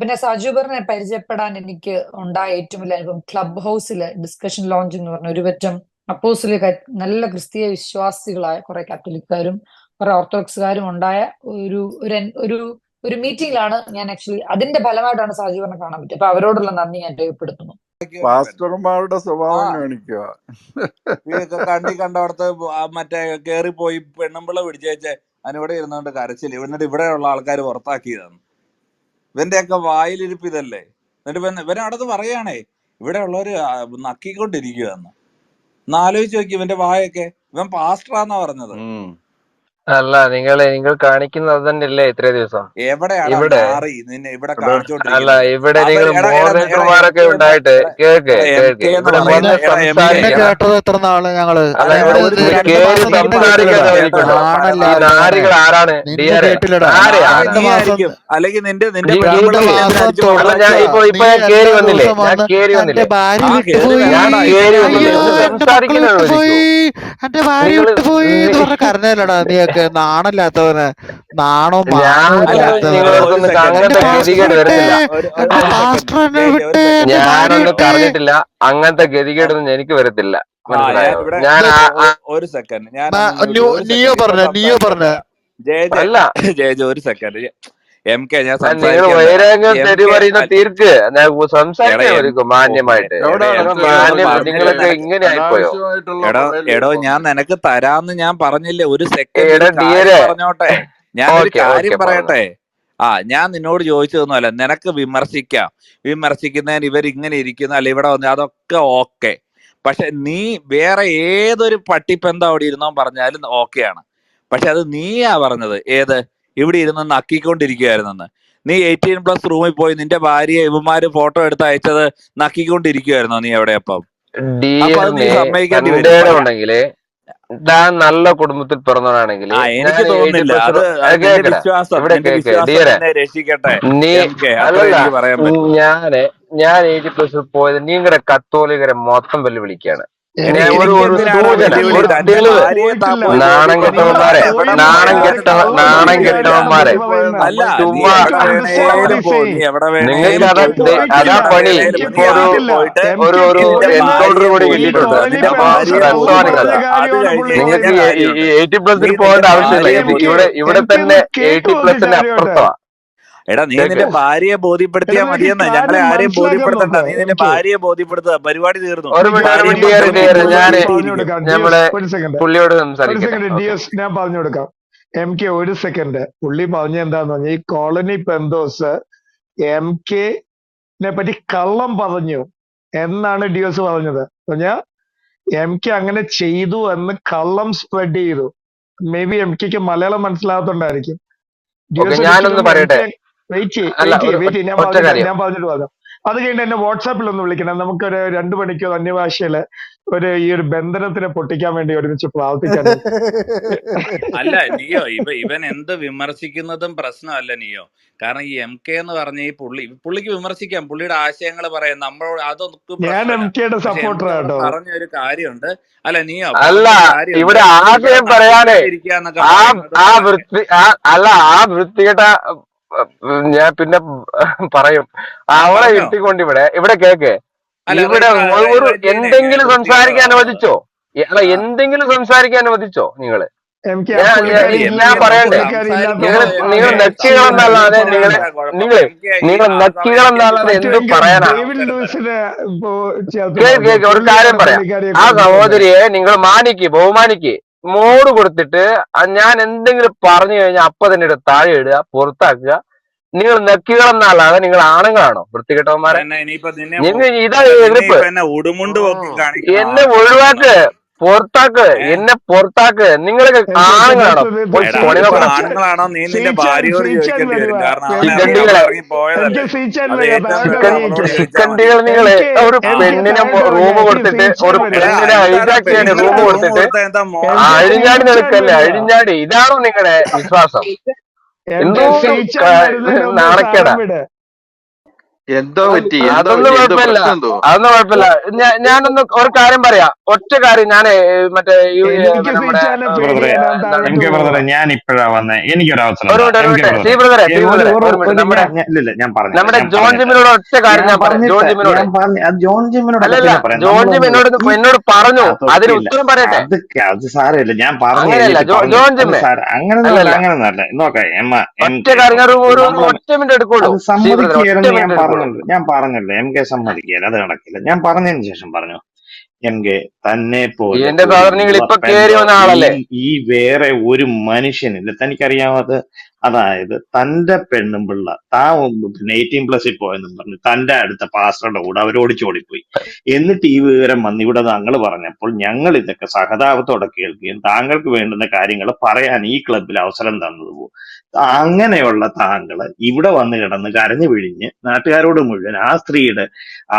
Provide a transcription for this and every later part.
പിന്നെ സാജു പറഞ്ഞ പരിചയപ്പെടാൻ എനിക്ക് ഉണ്ടായ ഏറ്റവും വലിയ അനുഭവം ക്ലബ് ഹൗസിലെ ഡിസ്കഷൻ ലോഞ്ച് എന്ന് പറഞ്ഞ ഒരു പറ്റം. അപ്പോസിലെ നല്ല ക്രിസ്തീയ വിശ്വാസികളായ കുറെ കാത്തലിക്കാരും കുറെ ഓർത്തഡോക്സുകാരും ഉണ്ടായ ഒരു ഒരു ഒരു ഒരു മീറ്റിംഗിലാണ് ഞാൻ ആക്ച്വലി അതിന്റെ ഫലമായിട്ടാണ് സാജു പറഞ്ഞ കാണാൻ പറ്റും അപ്പൊ അവരോടുള്ള നന്ദി ഞാൻ രേഖപ്പെടുത്തുന്നു. പാസ്റ്റർമാരുടെ സ്വഭാവം. കാണിക്കുക. കണ്ടി കണ്ടവിടത്ത് മറ്റേ കേറി പോയി പെണ്ണുമ്പിള പിടിച്ചേച്ച് അതിനിവിടെ ഇരുന്നുകൊണ്ട് കരച്ചില്ല എന്നിട്ട് ഇവിടെയുള്ള ആൾക്കാർ പുറത്താക്കിയതാണ്. ഇവന്റെയൊക്കെ വായിലിരിപ്പ് ഇതല്ലേ എന്നിട്ട് ഇവൻ അടുത്ത് പറയാണേ ഇവിടെ ഉള്ളവര് നക്കിക്കൊണ്ടിരിക്കുകയെന്ന് എന്നാലോചിച്ച് നോക്കി ഇവന്റെ വായൊക്കെ. ഇവൻ പാസ്റ്ററാന്നാ പറഞ്ഞത്. അല്ല നിങ്ങൾ നിങ്ങൾ കാണിക്കുന്നത് അത് തന്നെയല്ലേ ഇത്രയും ദിവസം? എവിടെയാണ് ഇവിടെ മാറി നിന്നെ ഇവിടെ അല്ല കാണിച്ചോണ്ടിരിക്കുന്നത് ഇവിടെ നിങ്ങൾ എടാ എടാ എടാ മോഡറേറ്റർമാരൊക്കെ എം ഉണ്ടായിട്ട് കേക്ക് എം കേക്ക്. കെ എന്ന് ഇവിടെ പറയുന്ന വന്ന് എടാ എം കെ നിന്നെ എടാ കേട്ടത് എത്ര നാൾ ഞങ്ങൾ? അല്ല എടാ ഇവിടെ ഒരു നിന്ന് രണ്ട് കേറി മാസം നിന്നെ കേട്ടില്ലടാ ഈ നാരികൾ ആരാണ്? നിന്നെ കേട്ടില്ലടാ ആരെ? അത് ആരാ? രണ്ട് നീ മാസം ആയിരിക്കും. അല്ലെങ്കിൽ നിന്റെ നിന്റെ നീ രണ്ട് പെണ്ണുമ്പിള്ള എന്തിനാ മാസം അടിച്ചു അല്ല ഞാൻ തുടർച്ച ഇപ്പൊ ഇപ്പൊ ഞാൻ കേറി വന്നില്ലേ? ഞാൻ കേറി എന്റെ വന്നില്ലേ? ഭാര്യ ആ കേറി വിട്ടുപോയി ഞാൻ കേറി വന്നില്ലേ? അയ്യോ ഒന്ന് എന്റെ മക്കൾ സംസാരിക്കുന്ന വിട്ടുപോയി. എന്റെ ഭാര്യ വിട്ടുപോയി എന്ന് പറഞ്ഞ കരഞ്ഞല്ലടാ നീയൊക്കെ. നാണല്ലാത്തവനെ നാണോ ഞാനൊന്നും സെക്കൻഡ് അങ്ങനത്തെ ഗതികേടൊന്നും എനിക്ക് വരത്തില്ല. ഞാൻ ഒരു സെക്കൻഡ്. ഞാൻ നിയോ പറഞ്ഞ നിയോ പറഞ്ഞ. ജയ ജയ അല്ല. ജയ ജയ ഒരു സെക്കൻഡ്. എം കെ ഞാൻ തീർക്ക്. മാന്യമായിട്ട്. എടാ എടോ ഞാൻ നിനക്ക് തരാന്ന് ഞാൻ പറഞ്ഞില്ലേ? ഒരു സെക്കൻഡ് പറഞ്ഞോട്ടെ. ഞാൻ ഒരു കാര്യം പറയട്ടെ? ആ ഞാൻ നിന്നോട് ചോദിച്ചതൊന്നുമല്ല. നിനക്ക് വിമർശിക്കാം. വിമർശിക്കുന്നതിന് ഇവർ ഇങ്ങനെ ഇരിക്കുന്ന. അല്ല ഇവിടെ വന്ന് അതൊക്കെ ഓക്കെ. പക്ഷെ നീ വേറെ ഏതൊരു പട്ടിപ്പെന്താ അവിടെ ഇരുന്നോ പറഞ്ഞാലും ഓക്കെയാണ് പക്ഷെ അത് നീയാ പറഞ്ഞത്. ഏത്? ഇവിടെ ഇരുന്ന് നക്കിക്കൊണ്ടിരിക്കുകയായിരുന്നെന്ന് നീ എയ്റ്റീൻ പ്ലസ് റൂമിൽ പോയി നിന്റെ ഭാര്യയെ ഇവന്മാര് ഫോട്ടോ എടുത്ത് അയച്ചത് നക്കിക്കൊണ്ടിരിക്കുവായിരുന്നോ നീ എവിടെ അപ്പം? നീ താൻ നല്ല കുടുംബത്തിൽ പിറന്നവനാണെങ്കിൽ എനിക്ക് തോന്നുന്നില്ല. അത് വിശ്വാസം രക്ഷിക്കട്ടെ. നീ ഞാൻ ഞാൻ എയ്റ്റി പ്ലസ് പോയത് നിങ്ങളുടെ കത്തോലികരെ മൊത്തം വെല്ലുവിളിക്കാണ്. നാണം കെട്ടവന്മാരെ നാണം കെട്ട നാണം കെട്ടവന്മാരെ. നിങ്ങൾക്ക് അതാ അതാ പണി. ഇപ്പൊ ഒരു ഒരു ഒരു എൻകൗണ്ടർ കൂടി കിട്ടിയിട്ടുണ്ട്. നിങ്ങൾക്ക് ഈ എയ്റ്റി പ്ലസിൽ പോകേണ്ട ആവശ്യമില്ല. ഇവിടെ ഇവിടെ തന്നെ എയ്റ്റി പ്ലസിന്റെ അപ്പുറത്താ എടാ നീ നിന്റെ ഭാര്യയെ ബോധ്യപ്പെടുത്തിയാ മതിയെന്ന്. ഞങ്ങളെ ആരെയും ബോധ്യപ്പെടുത്തണ്ട. നീ നിന്റെ ഭാര്യയെ ബോധ്യപ്പെടുത്തുക. പരിപാടി തീർന്നു. ഞാൻ പറഞ്ഞു കൊടുക്കാം എം കെ ഒരു സെക്കൻഡ് പുള്ളി പറഞ്ഞ എന്താന്ന് പറഞ്ഞാൽ ഈ കോളനി പെന്തോസ് എം കെനെ പറ്റി കള്ളം പറഞ്ഞു എന്നാണ് ഡി എസ് പറഞ്ഞത്. പറഞ്ഞാ എം കെ അങ്ങനെ ചെയ്തു എന്ന് കള്ളം സ്പ്രെഡ് ചെയ്തു. മേ ബി എം കെക്ക് മലയാളം മനസ്സിലാകത്തോണ്ടായിരിക്കും ഞാനൊന്ന് പറയട്ടെ. വെയിറ്റ് വെയിറ്റ് ഞാൻ ഞാൻ പറഞ്ഞിട്ട് പറയാം അത് കഴിഞ്ഞിട്ട് എന്നെ വാട്സാപ്പിൽ ഒന്ന് വിളിക്കണം. നമുക്കൊരു രണ്ടു മണിക്കോ അന്യഭാഷയിൽ ഒരു ഈ ഒരു ബന്ധനത്തിനെ പൊട്ടിക്കാൻ വേണ്ടി ഒരുമിച്ച് പ്രാർത്ഥിക്കാൻ അല്ല നിയോ ഇവ ഇവൻ എന്ത് വിമർശിക്കുന്നതും പ്രശ്നമല്ല നിയോ. കാരണം ഈ എം കെ എന്ന് പറഞ്ഞ ഈ പുള്ളി പുള്ളിക്ക് വിമർശിക്കാം. പുള്ളിയുടെ ആശയങ്ങൾ പറയാം. നമ്മളോട് അതൊന്നും ഞാൻ എം കെയുടെ പറഞ്ഞ ഒരു കാര്യമുണ്ട്. അല്ല നിയോ അല്ല ഇവിടെ ആശയം പറയാനേ ആ ആ വൃത്തി ആ അല്ല ആ വൃത്തികെട്ട ഞാൻ പിന്നെ പറയും. അവളെ ഇട്ടിക്കൊണ്ട് ഇവിടെ ഇവിടെ കേക്ക്. ഇവിടെ ഒരു എന്തെങ്കിലും സംസാരിക്കാൻ അനുവദിച്ചോ? അല്ല എന്തെങ്കിലും സംസാരിക്കാൻ അനുവദിച്ചോ നിങ്ങൾ? ഞാൻ പറയണ്ടേ? നിങ്ങൾ നിങ്ങൾ നച്ചികളെന്നല്ലാതെ നിങ്ങൾ നിങ്ങൾ നിങ്ങൾ നച്ചികളെന്നല്ലാതെ എന്ത് പറയാനാ? ഒരു കാര്യം പറയാം. ആ സഹോദരിയെ നിങ്ങൾ മാനിക്ക് ബഹുമാനിക്ക്. മോട് കൊടുത്തിട്ട് ഞാൻ എന്തെങ്കിലും പറഞ്ഞു കഴിഞ്ഞാൽ അപ്പൊ തന്നെ ഇടുക താഴെ ഇടുക പുറത്താക്കുക. നിങ്ങൾ നെക്കികളെന്നല്ലാതെ നിങ്ങൾ ആണുങ്ങളാണോ വൃത്തികെട്ടവന്മാരെ? നിങ്ങൾ ഇതാ എതിർപ്പ്? എന്നെ ഒഴിവാക്ക്. പുറത്താക്ക് എന്നെ പുറത്താക്ക്. നിങ്ങളൊക്കെ ആണുങ്ങളാണോ? ആണുങ്ങളാണോ നീ നിന്റെ ഭാര്യയോട് ചോദിക്കേണ്ടി വരും? കാരണം ചിക്കൻഡികൾ നിങ്ങൾ ഒരു പെണ്ണിനെ റൂം കൊടുത്തിട്ട് ഒരു പെണ്ണിനെ ഹൈജാക്ക് ചെയ്യാൻ റൂം കൊടുത്തിട്ട് അഴിഞ്ഞാടി നിൽക്കല്ലേ അഴിഞ്ഞാടി. ഇതാണോ നിങ്ങളുടെ വിശ്വാസം? എന്തോ നാണക്കേടാ. എന്തോ പറ്റി? അതൊന്നും കുഴപ്പമില്ല. അതൊന്നും കുഴപ്പമില്ല. ഞാ- ഞാനൊന്ന് ഒരു കാര്യം പറയാം. ഒറ്റ കാര്യം ഞാൻ മറ്റേ ഞാൻ ഇപ്പോഴാ വന്നേ എനിക്കൊരു അവസരം ഒരു താ മിനിറ്റ് ഒരു എം കെ മിനിറ്റ് സി ബ്രദറെ ബ്രദറെ ഏ, സി ഒരു ബ്രദറെ ഒരു ഒരു മിനിറ്റ്. ഒരു നമ്മുടെ ജോൺ ജിമ്മിനോട് ഒറ്റ കാര്യം ഞാൻ പറഞ്ഞു ജോൺ ജിമ്മിനോട്. ജോൺ ജിമ്മിനോട് അല്ലല്ല ജോൺ ജിം എന്നോട് എന്നോട് പറഞ്ഞു. അതിന് ഉത്തരം പറയട്ടെ. അത് സാരമില്ല. ഞാൻ പറഞ്ഞു അങ്ങനെയല്ല കഴിഞ്ഞിട്ട് ജോൺ അത് അങ്ങനെ അങ്ങനെ നോക്കാം ഒറ്റ കാര്യം ഒരു ഒറ്റ മിനിറ്റ് എടുക്കുള്ളൂ. അത് ഒറ്റ ഞാൻ മിനിറ്റ് എടുക്കുള്ളൂ. പറഞ്ഞല്ലോ ഞാൻ പറഞ്ഞല്ലോ എം കെ സമ്മതിക്കുകയില്ല അത് നടക്കില്ല. ഞാൻ പറഞ്ഞതിന് ശേഷം പറഞ്ഞു എം കെ തന്നെ പോലെ ഈ വേറെ ഒരു മനുഷ്യനില്ല. തനിക്കറിയാവാത്ത അതായത് തന്റെ പെണ്ണും പിള്ള താ പിന്നെ എയ്റ്റീൻ പ്ലസിൽ പോയെന്നും പറഞ്ഞു. തന്റെ അടുത്ത പാസ്റ്ററുടെ കൂടെ അവരോട് ചോടിപ്പോയി എന്നിട്ട് ഈ വിവരം വന്ന് ഇവിടെ താങ്കൾ പറഞ്ഞപ്പോൾ ഞങ്ങൾ ഇതൊക്കെ സഹതാപത്തോടെ കേൾക്കുകയും താങ്കൾക്ക് വേണ്ടുന്ന കാര്യങ്ങൾ പറയാൻ ഈ ക്ലബിൽ അവസരം തന്നത് പോകും അങ്ങനെയുള്ള താങ്കൾ ഇവിടെ വന്ന് കിടന്ന് കരഞ്ഞു പിഴിഞ്ഞ് നാട്ടുകാരോട് മുഴുവൻ ആ സ്ത്രീയുടെ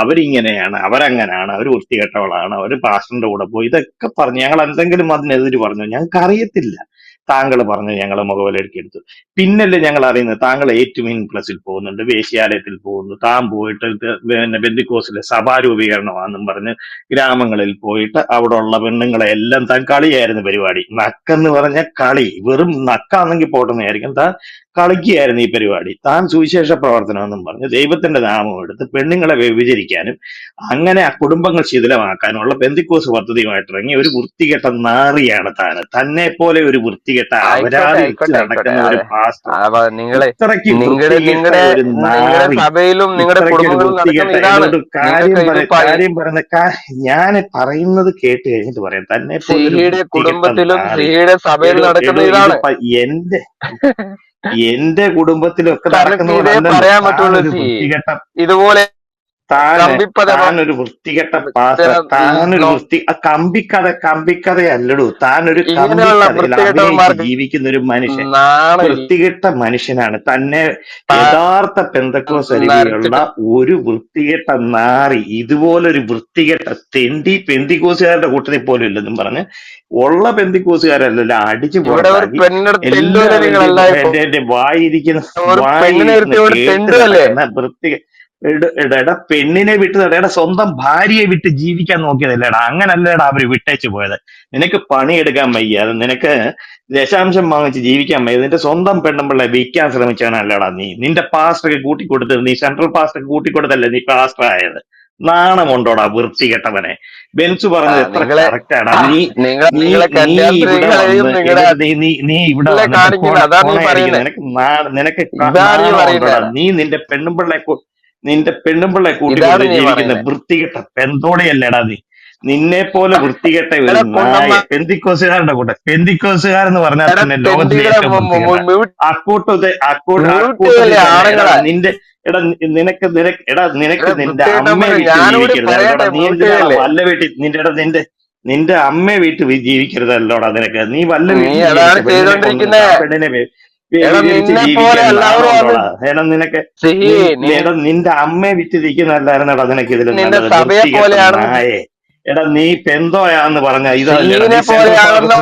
അവരിങ്ങനെയാണ് അവരങ്ങനെയാണ് അവർ വൃത്തികെട്ടവളാണ് അവർ പാസ്റ്ററിന്റെ കൂടെ പോയി. ഇതൊക്കെ പറഞ്ഞു ഞങ്ങൾ എന്തെങ്കിലും അതിനെതിര് പറഞ്ഞു. ഞങ്ങൾക്ക് അറിയത്തില്ല താങ്കൾ പറഞ്ഞു ഞങ്ങളെ മുഖവിലക്കെടുത്തു പിന്നല്ലേ ഞങ്ങൾ അറിയുന്നത്? താങ്കൾ ഏറ്റുമീൻ പ്ലസിൽ പോകുന്നുണ്ട് വേശ്യാലയത്തിൽ പോകുന്നു താൻ പോയിട്ട് പിന്നെ ബെന്ദിക്കോസിലെ സഭാരൂപീകരണമാണെന്നും പറഞ്ഞ് ഗ്രാമങ്ങളിൽ പോയിട്ട് അവിടെ ഉള്ള പെണ്ണുങ്ങളെ എല്ലാം താൻ കളിയായിരുന്നു പരിപാടി. നക്കെന്ന് പറഞ്ഞ കളി. വെറും നക്കാണെങ്കിൽ പോട്ടെന്നായിരിക്കും താൻ കളിക്കുകയായിരുന്നു ഈ പരിപാടി. താൻ സുവിശേഷ പ്രവർത്തനമെന്നും പറഞ്ഞു. ദൈവത്തിന്റെ നാമം എടുത്ത് പെണ്ണുങ്ങളെ വ്യഭിചരിക്കാനും അങ്ങനെ ആ കുടുംബങ്ങൾ ശിഥിലമാക്കാനുള്ള ബന്ധിക്കോസ് പദ്ധതിയുമായിട്ട് ഇറങ്ങി ഒരു വൃത്തികെട്ട നാറിയാണ് താൻ. തന്നെ പോലെ ഒരു വൃത്തികെട്ട അപരാധി നടക്കുന്ന ഒരു കാര്യം പറയുന്ന ഞാൻ പറയുന്നത് കേട്ട് കഴിഞ്ഞിട്ട് പറയാം. തന്നെ കുടുംബത്തിലും നടക്കുന്ന ഇതാണ്. എന്റെ എന്റെ കുടുംബത്തിലൊക്കെ പറയാൻ പറ്റുള്ളൂ ഇതുപോലെ താനൊരു വൃത്തികെട്ട പാസ്റ്റർ താനൊരു വൃത്തി കമ്പിക്കഥ കമ്പിക്കഥയല്ലടൂ താനൊരു കമ്പിക്കഥയിൽ ജീവിക്കുന്ന ഒരു മനുഷ്യൻ വൃത്തികെട്ട മനുഷ്യനാണ്. തന്നെ യഥാർത്ഥ പെന്തക്കോ അരികെയുള്ള ഒരു വൃത്തികെട്ട നാറി ഇതുപോലൊരു വൃത്തികെട്ട തെണ്ടി പെന്തിക്കോസുകാരുടെ കൂട്ടത്തിൽ പോലും ഇല്ലെന്നും പറഞ്ഞ് ഉള്ള പെന്തിക്കോസുകാരല്ലല്ലോ അടിച്ചു എന്റെ എന്റെ വായിരിക്കുന്ന വൃത്തി എട പെണ്ണിനെ വിട്ട് എടാ സ്വന്തം ഭാര്യയെ വിട്ട് ജീവിക്കാൻ നോക്കിയതല്ലേടാ അങ്ങനല്ലേടാ അവർ വിട്ടേച്ചു പോയത്. നിനക്ക് പണിയെടുക്കാൻ വയ്യ അത് നിനക്ക് ദശാംശം വാങ്ങിച്ച് ജീവിക്കാൻ വയ്യ നിന്റെ സ്വന്തം പെണ്ണുമ്പിള്ളെ വിൽക്കാൻ ശ്രമിച്ചാണല്ലേടാ നീ. നിന്റെ പാസ്റ്റർക്ക് കൂട്ടിക്കൊടുത്ത് നീ സെൻട്രൽ പാസ്റ്റർക്ക് കൂട്ടിക്കൊടുത്തല്ലേ നീ പാസ്റ്റർ ആയത് നാണമുണ്ടോടാ വൃത്തികെട്ടവനെ? ബെൻസ് ആ, പറഞ്ഞത് എത്ര നിങ്ങളെ കറക്റ്റാടാ. ആ, നീ നിങ്ങളെ നീ നിങ്ങളെ നീ ഇവിടെ വന്ന് നിങ്ങളുടെ നീ നീ നീ ഇവിടെ നിങ്ങളെ വന്നിട്ട് കാണിക്കുന്ന കൊണ അതാ നീ കൊണയടിക്കുന്നു. പറയുന്നത് നിനക്ക് നാ- നിനക്ക് ക- നാണമുണ്ടോടാ. പറയുന്നത് നീ നിന്റെ പെണ്ണുമ്പിള്ളെ നിന്റെ പെണ്ണുമ്പിള്ളെ ഇതാണ് കൂട്ടിക്കൊടുത്ത് നീ ജീവിക്കുന്ന പറയുന്നത് വൃത്തികെട്ട പെന്തോടെയല്ലേടാ നീ. നിന്നെ പോലെ വൃത്തികെട്ട ഒരു എടാ നായ കൊണ്ടമ്മ പെന്തിക്കോസുകാരുടെ കൂടെ. പെന്തിക്കോസുകാരെന്ന് പറഞ്ഞാൽ എടാ തന്നെ ലോകത്തിലെ തെണ്ടികളെ ഏറ്റവും വൃത്തികെട്ട മ്യൂട്ട് അക്കൂട്ടത്തെ അക്കൂട്ട മ്യൂട്ട് അക്കൂട്ടത്തിൽ ചെയ്യല്ലേ തന്നെ എടാ ആണുങ്ങളെ. നിന്റെ എടാ നി- നിനക്ക് നിനക്ക് എടാ നിനക്ക് എടാ നിന്റെ അമ്മ അമ്മയെ വിട്ട് ഞാനൂടി ജീവിക്കരുത് പറയട്ടെ നീ മ്യൂട്ട് എന്തിനാടാ ചെയ്യല്ലേ വല്ല വീട്ടിൽ നിന്റെ എടാ നിന്റെ നിന്റെ അമ്മയെ വീട്ടിൽ ജീവിക്കരുതല്ലോടാ നിനക്ക്. നീ വല്ല നീ വീട്ടിൽ അതാണ് പെണ്ണിനെ പെണ്ണിനെ വി- നിന്റെ അമ്മയെ വിറ്റ് ഇരിക്കുന്നതല്ലായിരുന്നടാ നിനക്ക് ഇതിൽ എടാ നീ പെന്തോയാന്ന് പറഞ്ഞ പോലെയാണെന്ന്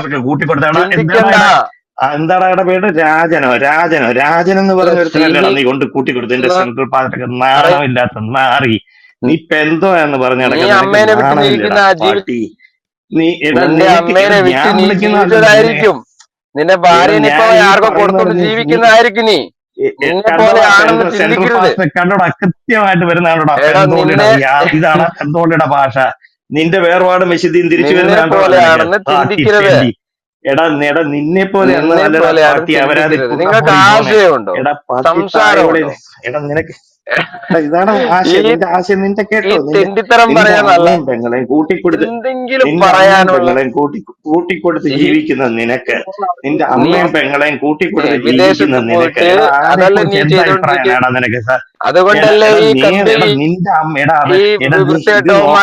എന്താടാ എടാ പേര്? രാജനോ രാജനോ രാജൻ എന്ന് പറഞ്ഞ ഒരുത്തനല്ലേടാ നീ കൊണ്ട് കൂട്ടിക്കൊടുത്തു. എന്റെ സെൻട്രൽ പറയ നാണമില്ലാത്ത നാറി. നീ പെന്തോ എന്ന് പറഞ്ഞ നീ എടാ ഞാൻ വിളിക്കുന്ന നിന്റെ ഭാര്യ ആർക്കോ കൊടുത്തോണ്ട് ജീവിക്കുന്നതായിരിക്കും നീ കണ്ടോടാ കൃത്യമായിട്ട് ഇതാണ് പെന്തോളിയുടെ ഭാഷ. നിന്റെ വേർപാട് വിശുദ്ധിയും തിരിച്ചു തെണ്ടി എടാ എടാ നിന്നെ പോലെ നിങ്ങൾക്ക് ആശയമുണ്ടോ എടാ നിനക്ക് ഇതാണ് ആശയം. നിന്റെ ആശയം നിന്റെ കേട്ടോ. നിന്റെ തെണ്ടിത്തരം നിന്റെ പറയാനല്ല അമ്മയും പെങ്ങളെയും കൂട്ടിക്കൊടുത്ത് എന്തെങ്കിലും നിന്റെ പറയാനുള്ള പെങ്ങളെയും കൂട്ടി കൂട്ടിക്കൊടുത്ത് ഈ ജീവിക്കുന്ന നിനക്ക് നിന്റെ അമ്മയും പെങ്ങളെയും കൂട്ടിക്കൊടുത്ത് ജീവിക്കുന്ന നിനക്ക് നിനക്ക് അതുകൊണ്ടല്ലേ നിന്റെ അമ്മ എടാ അത് ഈ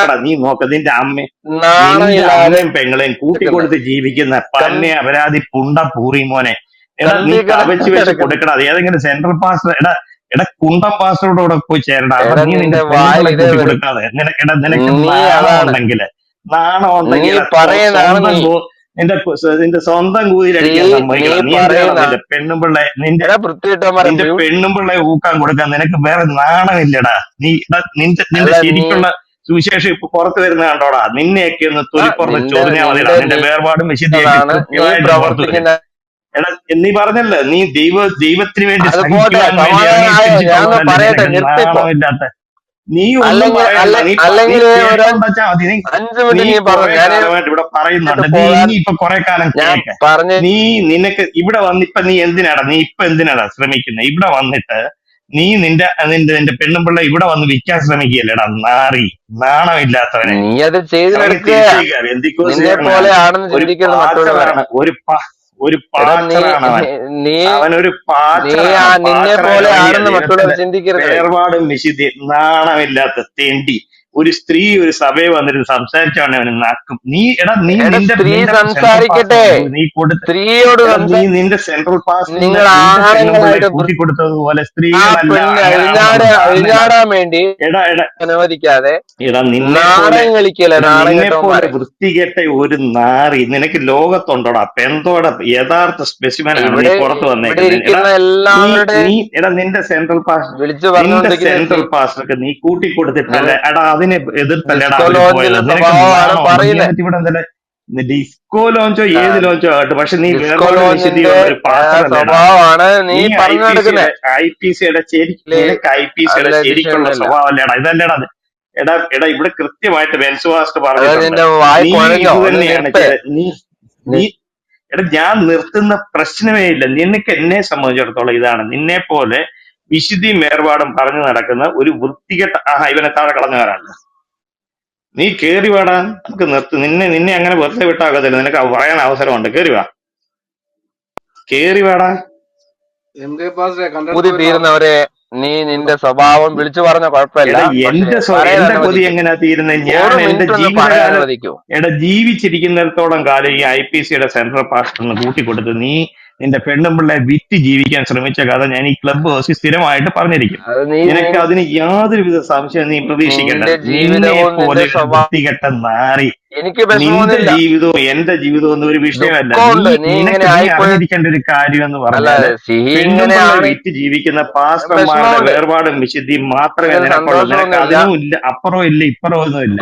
എടാ നീ നോക്ക നിന്റെ അമ്മ അമ്മയും പെങ്ങളെയും കൂട്ടിക്കൊടുത്ത് ജീവിക്കുന്ന പന്നെ അപരാധി പുണ്ട പൂറി മോനെ. കവച്ച് വെച്ച് കൊടുക്കണം ഏതെങ്കിലും സെൻട്രൽ പാസ് എടാ എടാ കുണ്ടം പാസ്റ്ററോട് പോയി ചേരടാ നീ നിന്റെ കൊടുക്കാതെ. നിനക്ക് നിന്റെ നിന്റെ സ്വന്തം കൂതിരടിക്കാൻ സമ്മതിക്കണം നീ എന്തിനാണ് നിന്റെ മ്യൂട്ട് ഊക്കാൻ കൊടുക്കാൻ നിനക്ക് വേറെ നാണമില്ലടാ. നീ നിന്റെ നിന്റെ ശരിക്കുള്ള സുവിശേഷം ഇപ്പൊ പുറത്തു വരുന്ന കണ്ടോടാ. നിന്നെയൊക്കെ ഒന്ന് തൊലിപ്പുറത്ത് ചോദിച്ചാൽ ചോദിഞ്ഞാൽ മതിടാ. നിന്റെ വേർപാടും വിശുദ്ധിയൊക്കെ എടാ നീ പറഞ്ഞല്ലോ നീ ദൈവ ദൈവത്തിന് വേണ്ടി അത് പോട്ടെ സഹിക്കുവാൻ വേണ്ടി സമാധാനമായോ ഞാനൊന്ന് അംഗീകരിച്ചിട്ടുള്ളതല്ലേ പറയട്ടെ നിനക്ക് നിർത്തിപ്പോ നാണമില്ലാത്ത നീ ഒന്നും അല്ലെങ്കിൽ പറയണ്ട. അല്ല നീ പ- നീ അല്ലെങ്കിൽ ഒരു കേട്ടോണ്ടാ മതി. നീ അഞ്ചു മിനിറ്റ് നീ പറഞ്ഞു. ഞാൻ കാലമായിട്ട് ഇവിടെ പറയുന്നുണ്ട്. നീ പോകാൻ ഇനി ഇപ്പൊ കുറെ കാലം ഞാൻ കേക്ക് പറഞ്ഞ നീ നിനക്ക് ഇവിടെ വന്നിപ്പ നീ എന്തിനാടാ? നീ ഇപ്പൊ എന്തിനാടാ ശ്രമിക്കുന്നത് ഇവിടെ വന്നിട്ട് നീ നിന്റെ നിന്റെ നിന്റെ പെണ്ണും പിള്ള ഇവിടെ വന്ന് വിൽക്കാൻ ശ്രമിക്കുകയല്ലേടാ? നാറി. നാണമില്ലാത്തവനെ. നീ അത് ഇറങ്ങി നിന്നെ ഒരു ചിന്തിക്കരുത് മറ്റുള്ളവരെ ഒരു ഒരു പാത്രമാണ് അവൻ. ഒരു അവനൊരു നിന്നെ പോലെ ആണെന്ന് മറ്റുള്ളവർ ചിന്തിക്കരുത്. വേർപാടും നിഷിദ്ധി നാണമില്ലാത്ത തെണ്ടി. ഒരു സ്ത്രീ ഒരു സഭയെ വന്നിട്ട് സംസാരിച്ചാണ് അവന് നാക്കും. നീ എടാ നീ നിന്റെ സംസാരിക്കട്ടെ. നീ കൊടുത്ത സ്ത്രീയോട് നീ നിന്റെ സെൻട്രൽ പാസ് നിങ്ങൾ കൂട്ടിക്കൊടുത്തതുപോലെ സ്ത്രീകളല്ല വേണ്ടി എടാ എടാ. അനുവദിക്കാതെ എടാ നിന്നെ പോലെ വൃത്തികെട്ട ഒരു നാറി നിനക്ക് ലോകത്തുണ്ടോടാ? പെന്തോടെ യഥാർത്ഥ സ്പെസിമൻ ആണ് നീ പുറത്ത് വന്നേക്കുന്നത്. നീ എടാ നിന്റെ സെൻട്രൽ പാസ് വിളിച്ചു നിന്റെ സെൻട്രൽ പാസ്റ്റർക്ക് നീ കൂട്ടിക്കൊടുത്തിട്ടല്ലേ? എടാ അതിനെ എതിർത്തല്ലേടാ ഇവിടെ എന്തല്ലേ ഡിസ്കോ ലോഞ്ചോ ഏത് ലോഞ്ചോ ആകട്ടെ. പക്ഷെ നീ ഐ പി സിയുടെ സിയുടെ ഐ പി സിയുടെ ശരിക്കുള്ള സ്വഭാവം അല്ലേടാ ഇതല്ലേടാ എടാ എടാ ഇവിടെ കൃത്യമായിട്ട് ബെൻസുവാസ്റ്റ് പറഞ്ഞിട്ടുണ്ട്. നീ നീ എടാ ഞാൻ നിർത്തുന്ന പ്രശ്നമേ ഇല്ല. നിനക്ക് എന്നെ സംബന്ധിച്ചിടത്തോളം ഇതാണ്. നിന്നെ പോലെ വിശുദ്ധിയും മേർപാടും പറഞ്ഞു നടക്കുന്ന ഒരു വൃത്തികെട്ട ആ ഇവനെ താഴെ കളഞ്ഞവരാണ്. നീ കേറി വേടാ. നമുക്ക് നിർത്തു. നിന്നെ നിന്നെ അങ്ങനെ വെറുതെ വിട്ടാകത്തില്ല. നിനക്ക് പറയാൻ അവസരമുണ്ട്. കേറി വാ. കേറി വാടാ. ഊതി തീരുന്നവരെ നീ നിന്റെ സ്വഭാവം വിളിച്ചു പറഞ്ഞ കുഴപ്പമില്ല. എടാ പക്ഷെ എന്റെ സ്വ പറയാൻ എന്റെ കൊതി അനുവദിക്കും. എങ്ങനെയാ തീരുന്നത് ഞാൻ ഒരു എന്റെ മിനിറ്റ് ഒന്ന് പറയാൻ ജീവിതകാലം അനുവദിക്കൂ. എടാ ജീവിച്ചിരിക്കുന്നിടത്തോളം കാലം ഈ ഐ പി സിയുടെ സെൻട്രൽ പാസ്റ്ററിന് കൂട്ടിക്കൊടുത്ത് നീ നിന്റെ പെണ്ണുമ്പിള്ളെ വിറ്റ് ജീവിക്കാൻ ശ്രമിച്ച കഥ ഞാൻ ഈ ക്ലബ് ഹൗസിൽ സ്ഥിരമായിട്ട് പറഞ്ഞിരിക്കും. നിനക്ക് അതിന് യാതൊരു യാതൊരുവിധ സംശയം നീ പ്രതീക്ഷിക്കേണ്ട. നിന്നെ പോലെ വൃത്തികെട്ട നാറി. എനിക്ക് നിന്റെ ജീവിതവും എന്റെ ജീവിതവും ഒന്നും ഒരു വിഷയമല്ല. നിനക്ക് അറിഞ്ഞിരിക്കേണ്ട ഒരു കാര്യം എന്ന് പറഞ്ഞാൽ പറഞ്ഞാൽ പെണ്ണുമ്പിള്ള വിറ്റ് ജീവിക്കുന്ന പാസ്റ്റർമാരുടെ വേർപാടും വിശുദ്ധിയും മാത്രമേ നിനക്കുള്ളൂ. നിനക്ക് അതിനും ഇല്ല അപ്പുറവും ഇല്ല ഇപ്പുറവും ഒന്നും ഇല്ല.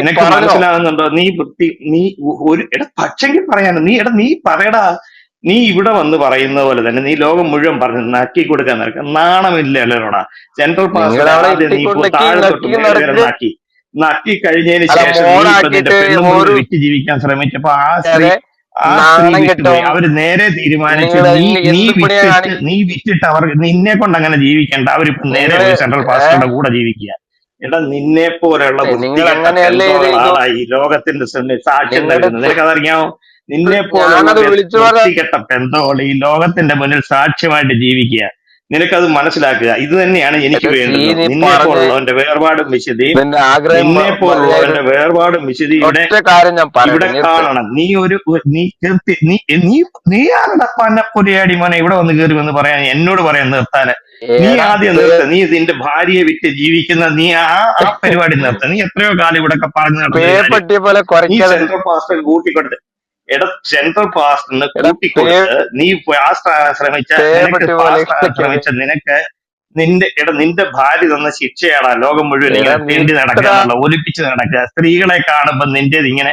നിനക്ക് മനസ്സിലാകുന്നുണ്ടോ നീ വൃത്തി നീ ഒരു എടാ പക്ഷെങ്കിൽ പറയാനോ? നീ എടാ നീ പറയടാ. നീ ഇവിടെ വന്ന് പറയുന്ന പോലെ തന്നെ നീ ലോകം മുഴുവൻ പറഞ്ഞ് നക്കി കൊടുക്കാൻ നിനക്ക് നാണമില്ല അല്ലേടാ സെൻട്രൽ പാസ് നീ താഴെ തൊട്ട് നക്കി നക്കി. കഴിഞ്ഞതിന് ശേഷം വിറ്റ് ജീവിക്കാൻ ശ്രമിച്ചപ്പോ ആ സ്ത്രീ ആ സ്ത്രീ വിട്ടുപോയി. അവർ നേരെ തീരുമാനിച്ചു നീ നീ വിറ്റിട്ട് നീ വിറ്റിട്ട് അവർക്ക് നിന്നെ കൊണ്ട് അങ്ങനെ ജീവിക്കണ്ട. അവരിപ്പോ നേരെ പോയി സെൻട്രൽ പാസ്റ്ററുടെ കൂടെ ജീവിക്കുക. എടാ നിന്നെ പോലെയുള്ള ബുദ്ധിമുട്ടുള്ള ഈ ലോകത്തിന്റെ സാക്ഷ്യം നൽകുന്നത് നിനക്കതറിയാമോ നിന്നെ പോലെ ഈ ലോകത്തിന്റെ മുന്നിൽ സാക്ഷ്യമായിട്ട് ജീവിക്കുക. നിനക്കത് മനസ്സിലാക്കുക. ഇത് തന്നെയാണ് എനിക്ക് വേണ്ടത്. നിന്നെ പോലുള്ളവന്റെ വേർപാടും വിശുദ്ധിയും നിന്നെ പോലുള്ളവന്റെ വേർപാടും വിശുദ്ധിയും ഇവിടെ കാണണം. നീ ഒരു നീ നീ നീ നീ ആരുടെ മോനെ ഇവിടെ വന്ന് കയറി വന്ന് പറയാൻ എന്നോട് പറയാൻ നിർത്താന് നീ ആദ്യം നിർത്ത. നീ നിന്റെ ഭാര്യയെ വിറ്റ് ജീവിക്കുന്ന നീ ആ ആ പരിപാടി നിർത്ത. നീ എത്രയോ കാലം ഇവിടെ പറഞ്ഞു പോലെ കൂട്ടിക്കൊടുത്ത് എടാ സെൻട്രൽ പാസ്റ്ററിന് എടാ കൂട്ടിക്കൊടുത്ത് നീ ഫാസ്റ്റ് ശ്രമിച്ച ശ്രമിച്ച നിനക്ക് നിന്റെ എടാ നിന്റെ ഭാര്യ തന്ന ശിക്ഷയാടാ ലോകം മുഴുവൻ ഇങ്ങനെ തെണ്ടി നിർത്തടാ ഒലിപ്പിച്ച് നടക്കുക. സ്ത്രീകളെ കാണുമ്പോ നിന്റെ ഇങ്ങനെ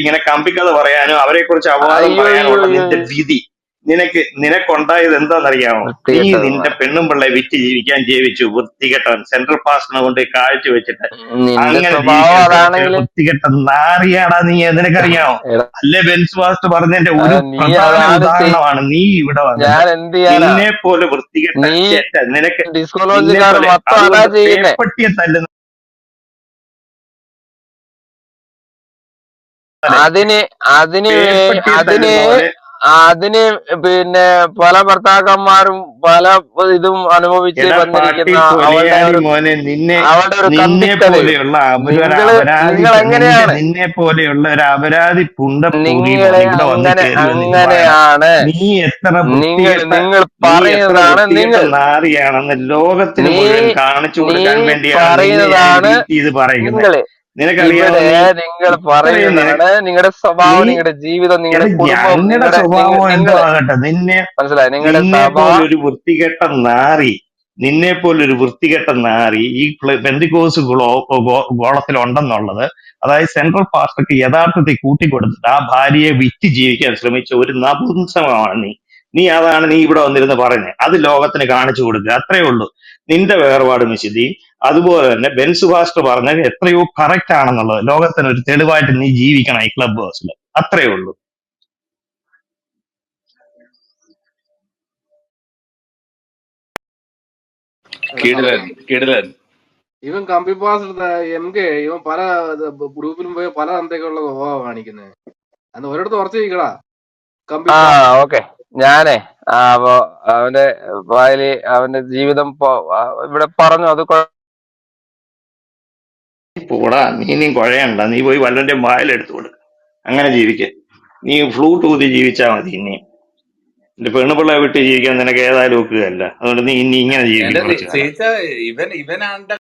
ഇങ്ങനെ കമ്പിക്കഥ പറയാനും അവരെ കുറിച്ച് അപവാദം പറയാനുള്ള നിന്റെ വിധി. നിനക്ക് നിനക്കുണ്ടായത് എന്താണെന്നറിയാമോ? നീ നിന്റെ പെണ്ണും പിള്ളെ വിറ്റ് ജീവിക്കാൻ ജീവിച്ചു. വൃത്തികെട്ടൻ സെൻട്രൽ പാസ്റ്റിനെ കൊണ്ട് കാഴ്ച വെച്ചിട്ട്. അങ്ങനെ വൃത്തികെട്ടൻ വൃത്തികെട്ട നാറിയാടാ നീ നിനക്കറിയാമോ? അല്ലെ ബെൻസ് വാസ്റ്റ് പറഞ്ഞതിന്റെ ഒരു പ്രധാന ഉദാഹരണമാണ് നീ ഇവിടെ വന്നത്. നിന്നെ പോലെ വൃത്തികെട്ട നിനക്ക് പട്ടിയെ തല്ലുന്ന അതിന് അതിന് അതിന് അതിന് പിന്നെ പല ഭർത്താക്കന്മാരും പല ഇതും അനുഭവിച്ച് വന്നിരിക്കുന്ന അവളുടെ ഒരു നിങ്ങൾ എങ്ങനെയാണ്? നിന്നെ പോലെയുള്ള ഒരു അപരാധി അങ്ങനെയാണ്. നീ എത്ര നിങ്ങൾ നിങ്ങൾ പറയുന്നതാണ് നിങ്ങൾ. നാറിയാണെന്ന് ലോകത്തിന് കാണിച്ചു കൊടുക്കാൻ വേണ്ടിയാണ് ഇത് പറയുന്നത്. നിങ്ങൾ നിനക്കറിയാവോ? ഇവിടെ നീ നിങ്ങൾ പറയുന്നത് നിങ്ങളുടെ സ്വഭാവം നിങ്ങളുടെ ജീവിതം നിങ്ങളുടെ ഞങ്ങളുടെ സ്വഭാവം എന്തോ നിന്നെ മനസ്സിലായി? നിങ്ങളുടെ പോലൊരു വൃത്തികെട്ട നാറി നിന്നെ പോലൊരു വൃത്തികെട്ട നാറി ഈ പെന്തിക്കോസ് ഗോളത്തിലുണ്ടെന്നുള്ളത് അതായത് സെൻട്രൽ പാസ്റ്റർക്ക് യഥാർത്ഥത്തിൽ കൂട്ടിക്കൊടുത്തിട്ട് ആ ഭാര്യയെ വിറ്റ് ജീവിക്കാൻ ശ്രമിച്ച ഒരു നപുംസകമാണ് നീ. നീ അതാണ് നീ ഇവിടെ വന്നിരുന്ന് പറയുന്നത് അത് ലോകത്തിന് കാണിച്ചു കൊടുക്കുക അത്രേ ഉള്ളൂ. നിന്റെ വേർപാട് വിശുദ്ധി അതുപോലെ തന്നെ ബെൻ സുഭാഷ് പറഞ്ഞത് എത്രയോ കറക്റ്റ് ആണെന്നുള്ളത്. ലോകത്തിന് ഒരു തെളിവായിട്ട് നീ ജീവിക്കണം ഈ ക്ലബ് ഹൗസിൽ അത്രേ ഉള്ളൂ. കിടിലൻ കിടിലൻ ഇവൻ കമ്പി പാസ് എടുത്ത എം കെ ഇവൻ പല ഗ്രൂപ്പിലും പോയി പല തന്തയ്ക്കുള്ള സ്വഭാവം കാണിക്കുന്നത് അന്ന് ഒരിടത്ത് ഉറച്ചു നിൽക്കടാ. കമ്പി ആ ഓക്കെ ഞാനേ അപ്പോ അവന്റെ വായിൽ അവന്റെ ജീവിതം പോ- ആ, ഇവിടെ പറഞ്ഞു അത് കൊ- പോടാ നീ നീ കുഴയണ്ട നീ പോയി വല്ലന്റെ വായിലെടുത്തു കൊടു അങ്ങനെ ജീവിക്ക. നീ ഫ്ലൂട്ട് ഊതി ജീവിച്ചാ മതി ഇനി. എന്റെ പെണ്ണുപിള്ള വിട്ട് ജീവിക്കാൻ നിനക്ക് ഏതായാലും ഒക്കുകയല്ല. അതുകൊണ്ട് നീ ഇനി ഇങ്ങനെ എന്റെ ജീവിക്കും കുറച്ചു കാലം. ചേച്ച ഇവൻ ഇവനാണ്ട